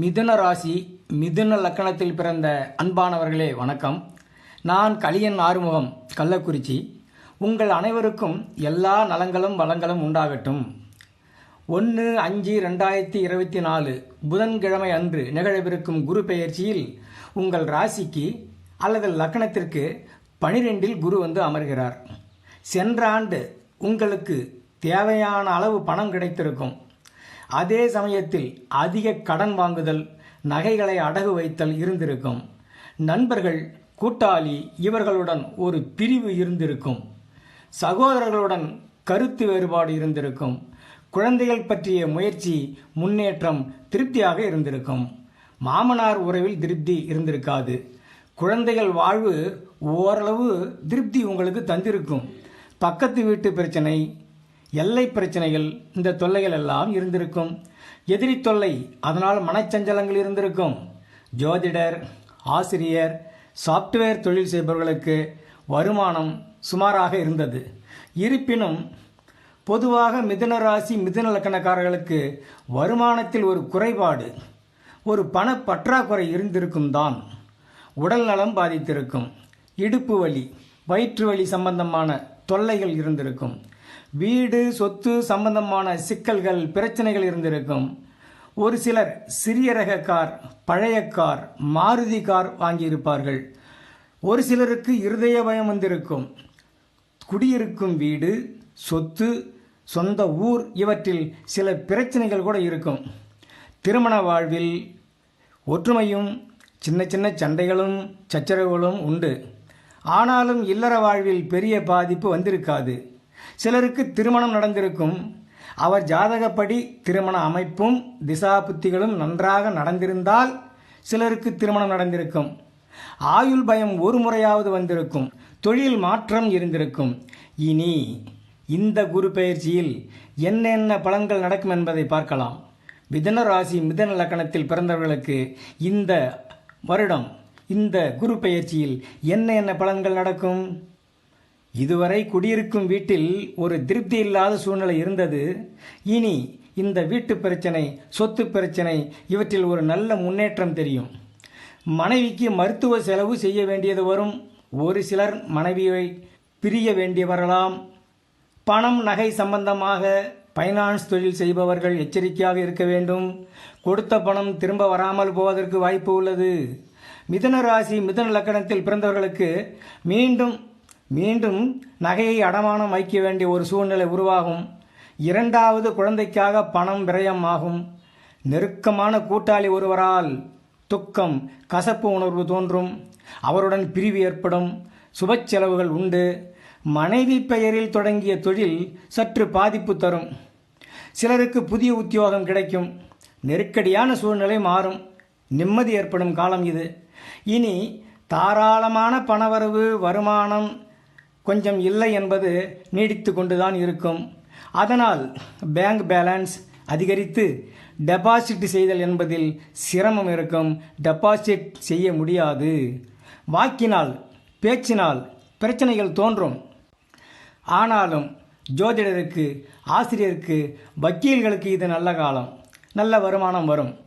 மிதுன ராசி மிதுன லக்கணத்தில் பிறந்த அன்பானவர்களே வணக்கம். நான் கலியன் ஆறுமுகம் கள்ளக்குறிச்சி. உங்கள் அனைவருக்கும் எல்லா நலங்களும் வளங்களும் உண்டாகட்டும். ஒன்று அஞ்சு ரெண்டாயிரத்தி இருபத்தி நாலு புதன்கிழமை அன்று நிகழவிருக்கும் குரு பெயர்ச்சியில் உங்கள் ராசிக்கு அல்லது லக்கணத்திற்கு பனிரெண்டில் குரு வந்து அமர்கிறார். சென்ற ஆண்டு உங்களுக்கு தேவையான அளவு பணம் கிடைத்திருக்கும். அதே சமயத்தில் அதிக கடன் வாங்குதல் நகைகளை அடகு வைத்தல் இருந்திருக்கும். நண்பர்கள் கூட்டாளி இவர்களுடன் ஒரு பிரிவு இருந்திருக்கும். சகோதரர்களுடன் கருத்து வேறுபாடு இருந்திருக்கும். குழந்தைகள் பற்றிய முயற்சி முன்னேற்றம் திருப்தியாக இருந்திருக்கும். மாமனார் உறவில் திருப்தி இருந்திருக்காது. குழந்தைகள் வாழ்வு ஓரளவு திருப்தி உங்களுக்கு தந்திருக்கும். பக்கத்து வீட்டு பிரச்சனை எல்லை பிரச்சனைகள் இந்த தொல்லைகள் எல்லாம் இருந்திருக்கும். எதிரி தொல்லை அதனால் மனச்சஞ்சலங்கள் இருந்திருக்கும். ஜோதிடர் ஆசிரியர் சாப்ட்வேர் தொழில் செய்பவர்களுக்கு வருமானம் சுமாராக இருந்தது. இருப்பினும் பொதுவாக மிதுன ராசி மிதுன லக்கணக்காரர்களுக்கு வருமானத்தில் ஒரு குறைபாடு ஒரு பண பற்றாக்குறை இருந்திருக்கும் தான். உடல் நலம் பாதித்திருக்கும். இடுப்பு வலி வயிற்று வலி சம்பந்தமான தொல்லைகள் இருந்திருக்கும். வீடு சொத்து சம்பந்தமான சிக்கல்கள் பிரச்சனைகள் இருந்திருக்கும். ஒரு சிலர் சிறிய ரக கார் பழைய கார் மாருதி கார் வாங்கியிருப்பார்கள். ஒரு சிலருக்கு இருதய பயம் வந்திருக்கும். குடியிருக்கும் வீடு சொத்து சொந்த ஊர் இவற்றில் சில பிரச்சனைகள் கூட இருக்கும். திருமண வாழ்வில் ஒற்றுமையும் சின்ன சின்ன சண்டைகளும் சச்சரவுகளும் உண்டு. ஆனாலும் இல்லற வாழ்வில் பெரிய பாதிப்பு வந்திருக்காது. சிலருக்கு திருமணம் நடந்திருக்கும். அவர் ஜாதகப்படி திருமண அமைப்பும் திசா புத்திகளும் நன்றாக நடந்திருந்தால் சிலருக்கு திருமணம் நடந்திருக்கும். ஆயுள் பயம் ஒரு முறையாவது வந்திருக்கும். தொழில் மாற்றம் இருந்திருக்கும். இனி இந்த குரு பயிற்சியில் என்னென்ன பலன்கள் நடக்கும் என்பதை பார்க்கலாம். மிதன ராசி மிதன லக்கணத்தில் பிறந்தவர்களுக்கு இந்த வருடம் இந்த குரு பயிற்சியில் என்ன என்ன பலன்கள் நடக்கும்? இதுவரை குடியிருக்கும் வீட்டில் ஒரு திருப்தி இல்லாத சூழ்நிலை இருந்தது. இனி இந்த வீட்டு பிரச்சனை சொத்து பிரச்சனை இவற்றில் ஒரு நல்ல முன்னேற்றம் தெரியும். மனைவிக்கு மருத்துவ செலவு செய்ய வேண்டியது வரும். ஒரு சிலர் மனைவியை பிரிய வேண்டி வரலாம் பணம் நகை சம்பந்தமாக ஃபைனான்ஸ் தொழில் செய்பவர்கள் எச்சரிக்கையாக இருக்க வேண்டும். கொடுத்த பணம் திரும்ப வராமல் போவதற்கு வாய்ப்பு உள்ளது. மிதன ராசி மிதன லக்கணத்தில் பிறந்தவர்களுக்கு மீண்டும் மீண்டும் நகையை அடமானம் வைக்க வேண்டிய ஒரு சூழ்நிலை உருவாகும். இரண்டாவது குழந்தைக்காக பணம் விரயம் ஆகும். நெருக்கமான கூட்டாளி ஒருவரால் துக்கம் கசப்பு உணர்வு தோன்றும். அவருடன் பிரிவு ஏற்படும். சுப செலவுகள் உண்டு. மனைவி பெயரில் தொடங்கிய தொழில் சற்று பாதிப்பு தரும். சிலருக்கு புதிய உத்தியோகம் கிடைக்கும். நெருக்கடியான சூழ்நிலை மாறும். நிம்மதி ஏற்படும் காலம் இது. இனி தாராளமான பணவரவு வருமானம் கொஞ்சம் இல்லை என்பது நீடித்து கொண்டுதான் இருக்கும். அதனால் பேங்க் பேலன்ஸ் அதிகரித்து டெபாசிட் செய்தல் என்பதில் சிரமம் இருக்கும். டெபாசிட் செய்ய முடியாது. வாக்கினால் பேச்சினால் பிரச்சனைகள் தோன்றும். ஆனாலும் ஜோதிடருக்கு ஆசிரியருக்கு வக்கீல்களுக்கு இது நல்ல காலம். நல்ல வருமானம் வரும்.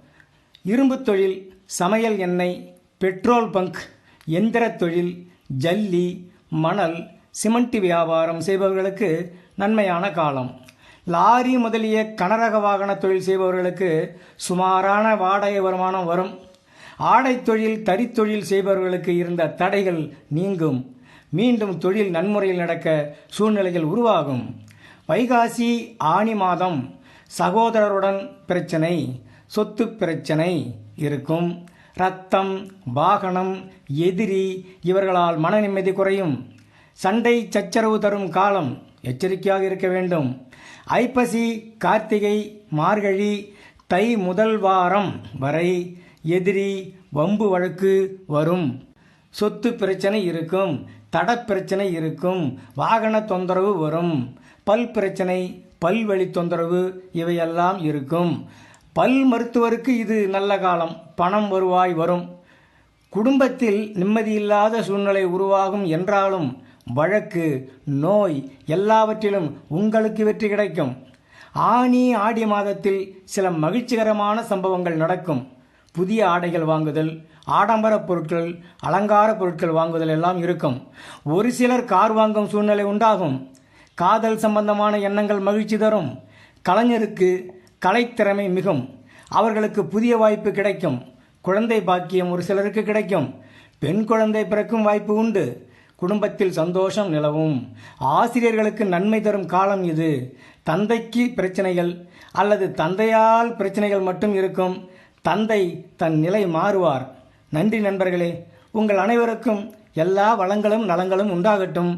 இரும்பு தொழில் சமையல் எண்ணெய் பெட்ரோல் பங்க் எந்திரத் தொழில் ஜல்லி மணல் சிமெண்ட் வியாபாரம் செய்பவர்களுக்கு நன்மையான காலம். லாரி முதலிய கனரக வாகன தொழில் செய்பவர்களுக்கு சுமாரான வாடகை வருமானம் வரும். ஆடை தொழில் தறித்தொழில் செய்பவர்களுக்கு இருந்த தடைகள் நீங்கும். மீண்டும் தொழில் நன்முறையில் நடக்க சூழ்நிலைகள் உருவாகும். வைகாசி ஆணி மாதம் சகோதரருடன் பிரச்சனை சொத்து பிரச்சனை இருக்கும். ரத்தம் வாகனம் எதிரி இவர்களால் மன நிம்மதி குறையும். சண்டை சச்சரவு தரும் காலம் எச்சரிக்கையாக இருக்க வேண்டும். ஐப்பசி கார்த்திகை மார்கழி தை முதல் வாரம் வரை எதிரி வம்பு வழக்கு வரும். சொத்து பிரச்சனை இருக்கும் தட பிரச்சனை இருக்கும் வாகன தொந்தரவு வரும். பல் பிரச்சனை பல்வழி தொந்தரவு இவையெல்லாம் இருக்கும். பல் மருத்துவருக்கு இது நல்ல காலம் பணம் வருவாய் வரும். குடும்பத்தில் நிம்மதியில்லாத சூழ்நிலை உருவாகும் என்றாலும் வழக்கு நோய் எல்லாவற்றிலும் உங்களுக்கு வெற்றி கிடைக்கும். ஆனி ஆடி மாதத்தில் சில மகிழ்ச்சிகரமான சம்பவங்கள் நடக்கும். புதிய ஆடைகள் வாங்குதல் ஆடம்பர பொருட்கள் அலங்கார பொருட்கள் வாங்குதல் எல்லாம் இருக்கும். ஒரு சிலர் கார் வாங்கும் சூழ்நிலை உண்டாகும். காதல் சம்பந்தமான எண்ணங்கள் மகிழ்ச்சி தரும். கலைஞருக்கு கலைத்திறமை மிகும். அவர்களுக்கு புதிய வாய்ப்பு கிடைக்கும். குழந்தை பாக்கியம் ஒரு சிலருக்கு கிடைக்கும். பெண் குழந்தை பிறக்கும் வாய்ப்பு உண்டு. குடும்பத்தில் சந்தோஷம் நிலவும். ஆசிரியர்களுக்கு நன்மை தரும் காலம் இது. தந்தைக்கு பிரச்சனைகள் அல்லது தந்தையால் பிரச்சனைகள் மட்டும் இருக்கும். தந்தை தன் நிலை மாறுவார். நன்றி நண்பர்களே உங்கள் அனைவருக்கும் எல்லா வளங்களும் நலங்களும் உண்டாகட்டும்.